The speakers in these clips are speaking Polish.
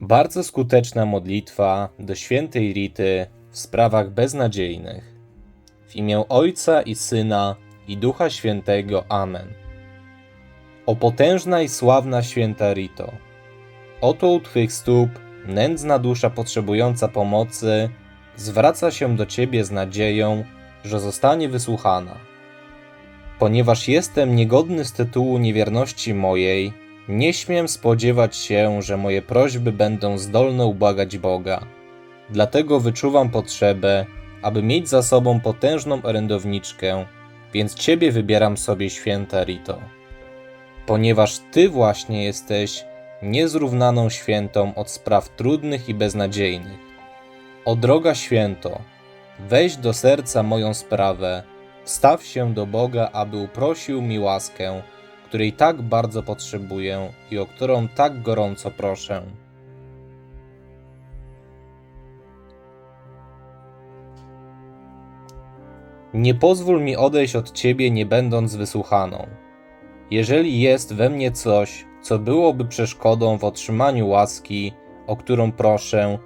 Bardzo skuteczna modlitwa do świętej Rity w sprawach beznadziejnych. W imię Ojca i Syna i Ducha Świętego. Amen. O potężna i sławna święta Rito, oto u Twych stóp nędzna dusza potrzebująca pomocy zwraca się do Ciebie z nadzieją, że zostanie wysłuchana. Ponieważ jestem niegodny z tytułu niewierności mojej, nie śmiem spodziewać się, że moje prośby będą zdolne ubłagać Boga. Dlatego wyczuwam potrzebę, aby mieć za sobą potężną orędowniczkę, więc Ciebie wybieram sobie święta Rito. Ponieważ Ty właśnie jesteś niezrównaną świętą od spraw trudnych i beznadziejnych. O droga święto, weź do serca moją sprawę, wstaw się do Boga, aby uprosił mi łaskę, której tak bardzo potrzebuję i o którą tak gorąco proszę. Nie pozwól mi odejść od Ciebie, nie będąc wysłuchaną. Jeżeli jest we mnie coś, co byłoby przeszkodą w otrzymaniu łaski, o którą proszę,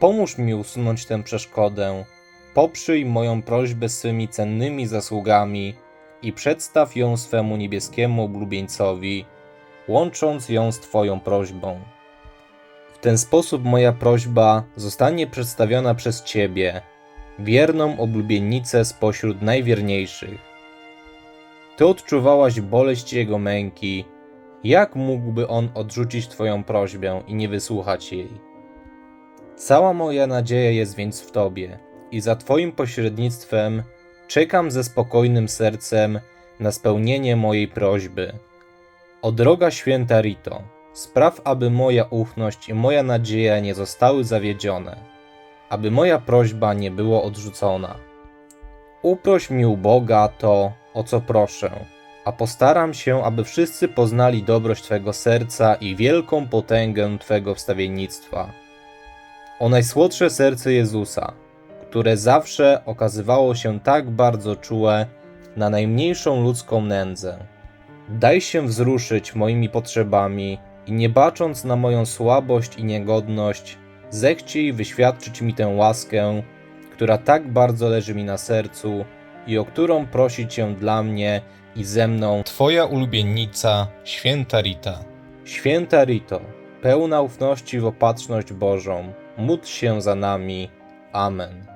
pomóż mi usunąć tę przeszkodę, poprzyj moją prośbę swymi cennymi zasługami i przedstaw ją swemu niebieskiemu oblubieńcowi, łącząc ją z Twoją prośbą. W ten sposób moja prośba zostanie przedstawiona przez Ciebie, wierną oblubienicę spośród najwierniejszych. Ty odczuwałaś boleść Jego męki, jak mógłby On odrzucić Twoją prośbę i nie wysłuchać jej? Cała moja nadzieja jest więc w Tobie i za Twoim pośrednictwem czekam ze spokojnym sercem na spełnienie mojej prośby. O droga święta Rito, spraw, aby moja ufność i moja nadzieja nie zostały zawiedzione, aby moja prośba nie była odrzucona. Uproś mi u Boga to, o co proszę, a postaram się, aby wszyscy poznali dobroć Twego serca i wielką potęgę Twego wstawiennictwa. O najsłodsze serce Jezusa, które zawsze okazywało się tak bardzo czułe na najmniejszą ludzką nędzę. Daj się wzruszyć moimi potrzebami i nie bacząc na moją słabość i niegodność, zechciej wyświadczyć mi tę łaskę, która tak bardzo leży mi na sercu i o którą prosi Cię dla mnie i ze mną Twoja ulubienica, święta Rita. Święta Rito, pełna ufności w opatrzność Bożą, módl się za nami. Amen.